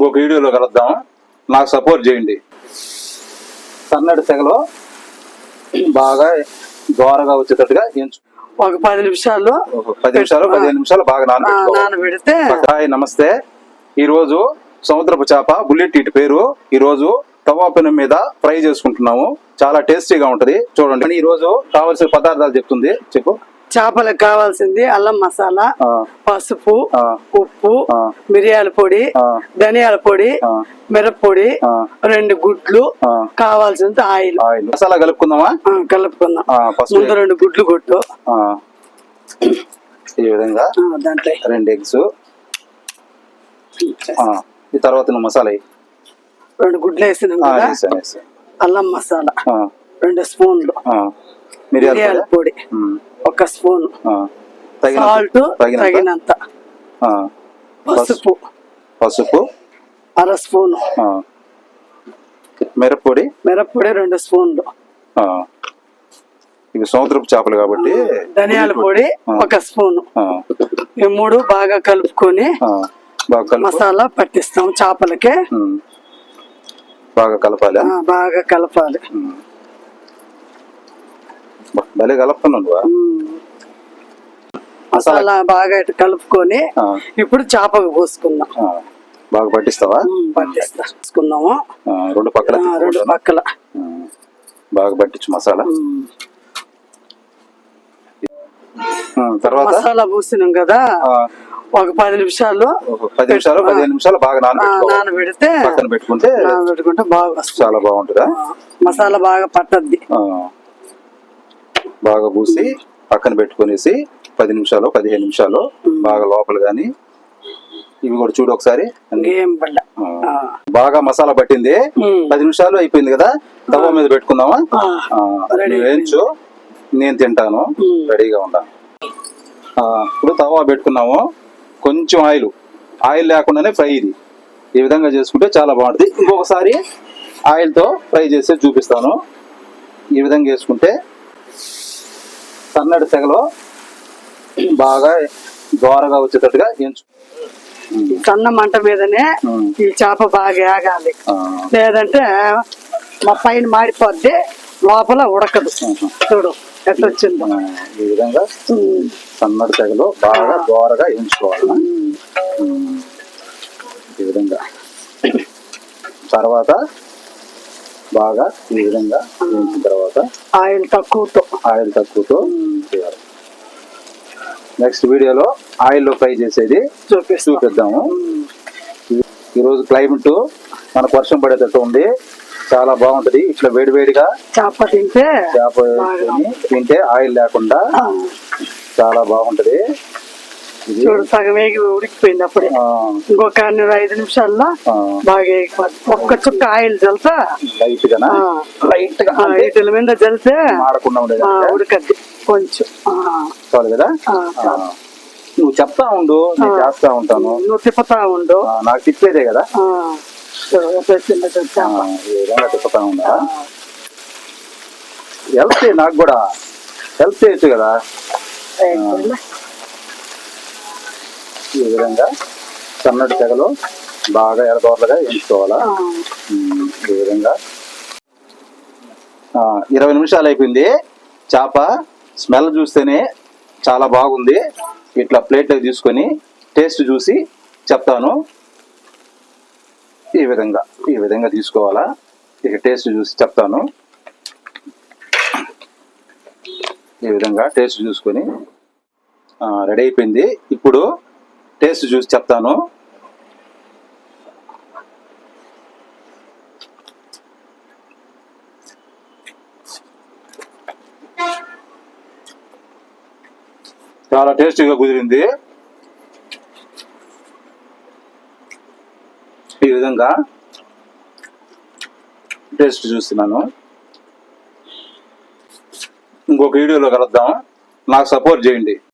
ఇంకొక వీడియోలో కలుద్దాం. నాకు సపోర్ట్ చేయండి. సన్నడి తెగలో బాగా దోరగా వచ్చేటట్టుగా ఎంచు ఒక పది నిమిషాలు పది నిమిషాలు పదిహేను నిమిషాలు బాగా నానబెడితే హాయ్ నమస్తే. ఈ రోజు సముద్రపు చేప బుల్లెట్ ఇటు పేరు. ఈ రోజు తవా పెనం మీద ఫ్రై చేసుకుంటున్నాము. చాలా టేస్టీగా ఉంటది. చూడండి. ఈ రోజు కావాల్సిన పదార్థాలు చెప్తుంది. చెప్పు. చేపలకు కావాల్సింది అల్లం మసాలా పసుపు. ఉప్పు. మిరియాల పొడి. ధనియాల పొడి. మిరప్పొడి ఆ. రెండు గుడ్లు. కావాల్సింది ఆయిల్ మసాలా కలుపుకుందామా కలుపుకుందాం ముందు రెండు గుడ్లు కొట్టు ఆ, ఈ విధంగా దాంట్లో రెండు ఎగ్స్ ఈ తర్వాత నువ్వు మసాలా. రెండు గుడ్లు వేసినాం. అల్లం మసాలా రెండు స్పూన్లు మిరియాల పొడి? ఒక స్పూన్ సాల్ట్ తగినంత. పసుపు. పసుపు. అర స్పూన్. మిరప్పొడి. మిరప్పొడి రెండు స్పూన్లు. ఇవి సముద్రపు చేపలు కాబట్టి ధనియాల పొడి ఒక స్పూన్. ఈ మూడు బాగా కలుపుకొని మసాలా పట్టిస్తాం చేపలకి. బాగా కలపాలి? బాగా కలపాలి. భలే నువ్వా? ఉమ్. మసాలా బాగా ఇటు కలుపుకొని. ఇప్పుడు చేపకు పోసుకుందాం. బాగా పట్టిస్తావా ఉమ్, పట్టిస్తా పోసుకున్నాము ఆ, రెండు పక్కల రెండు. పక్కల. బాగా పట్టించు మసాలా తర్వాత మసాలా పూసినాం కదా ఒక పది నిమిషాలు పది నిమిషాలు పదిహేను నిమిషాలు బాగా నానబెడితే పక్కన పెట్టుకుంటే నానబెట్టుకుంటే బాగా చాలా బాగుంటుందా మసాలా బాగా పట్టద్ది. బాగా పూసి పక్కన పెట్టుకునేసి పది నిమిషాలు పదిహేను నిమిషాలు బాగా లోపల గాని ఇవి కూడా చూడు ఒకసారి. బాగా మసాలా పట్టింది. పది నిమిషాలు అయిపోయింది కదా? తవ్వ మీద పెట్టుకుందామా? ఆ, ఆ, రెడీ నువ్వు వేయించు నేను తింటాను. రెడీగా ఉండా. ఇప్పుడు తవా పెట్టుకున్నాము. కొంచెం ఆయిల్. ఆయిల్ లేకుండానే ఫ్రై ఇది. ఈ విధంగా చేసుకుంటే చాలా బాగుంటుంది. ఇంకొకసారి ఆయిల్తో ఫ్రై చేసి చూపిస్తాను. ఈ విధంగా చేసుకుంటే సన్నటి తెగలో బాగా దోరగా వచ్చేటట్టుగా ఎంచు సన్న మంట మీదనే. ఈ చేప బాగా ఆగాలి. లేదంటే మా పైన మాడిపోద్ది లోపల ఉడకదు. చూడు ఎట్లా వచ్చిందో. ఈ విధంగా ఉమ్. సన్నటి తెగలో బాగా దోరగా ఎంచుకోవాలి. ఈ విధంగా. తర్వాత బాగా ఈ విధంగా వేయించిన తర్వాత ఆయిల్ తక్కువతో. ఆయిల్ తక్కువతో చేయాలి. నెక్స్ట్ వీడియోలో ఆయిల్లో ఫ్రై చేసేది చూపిద్దాము. ఈరోజు క్లైమేట్ మనకు వర్షం పడేటట్టు ఉంది. చాలా బాగుంటది. ఇట్లా వేడివేడిగా చేప తింటే చేప తింటే ఆయిల్ లేకుండా చాలా బాగుంటది. చూడు సగం వేగి ఉడికిపోయింది అప్పుడే. ఇంకొక ఐదు నిమిషాల్లో బాగా ఒక్క చుక్క ఆయిల్ చల్తా లైట్ లైట్గా మీద ఆ, ఉడకద్ది కొంచెం. చాలు కదా. నువ్వు చెప్తా ఉండు నేను చేస్తా ఉంటాను. నువ్వు తిప్పుతా ఉండు. నాకు తిప్పేదే కదా? తిప్పుతా ఉండా? హెల్ప్ చేయి నాకు కూడా. హెల్ప్ చేయొచ్చు కదా? ఈ విధంగా సన్నటి తెగలో బాగా ఎర్రదోరలుగా ఎంచుకోవాలా ఈ విధంగా. ఇరవై నిమిషాలు అయిపోయింది. చేప స్మెల్ చూస్తేనే చాలా బాగుంది. ఇట్లా ప్లేట్లోకి తీసుకొని టేస్ట్ చూసి చెప్తాను. ఈ విధంగా ఈ విధంగా తీసుకోవాలా? ఇక టేస్ట్ చూసి చెప్తాను. ఈ విధంగా టేస్ట్ చూసుకొని రెడీ అయిపోయింది. ఇప్పుడు టేస్ట్ చూసి చెప్తాను. చాలా టేస్టీగా కుదిరింది. ఈ విధంగా టేస్ట్ చూస్తున్నాను. ఇంకొక వీడియోలో కలుద్దాం. నాకు సపోర్ట్ చేయండి.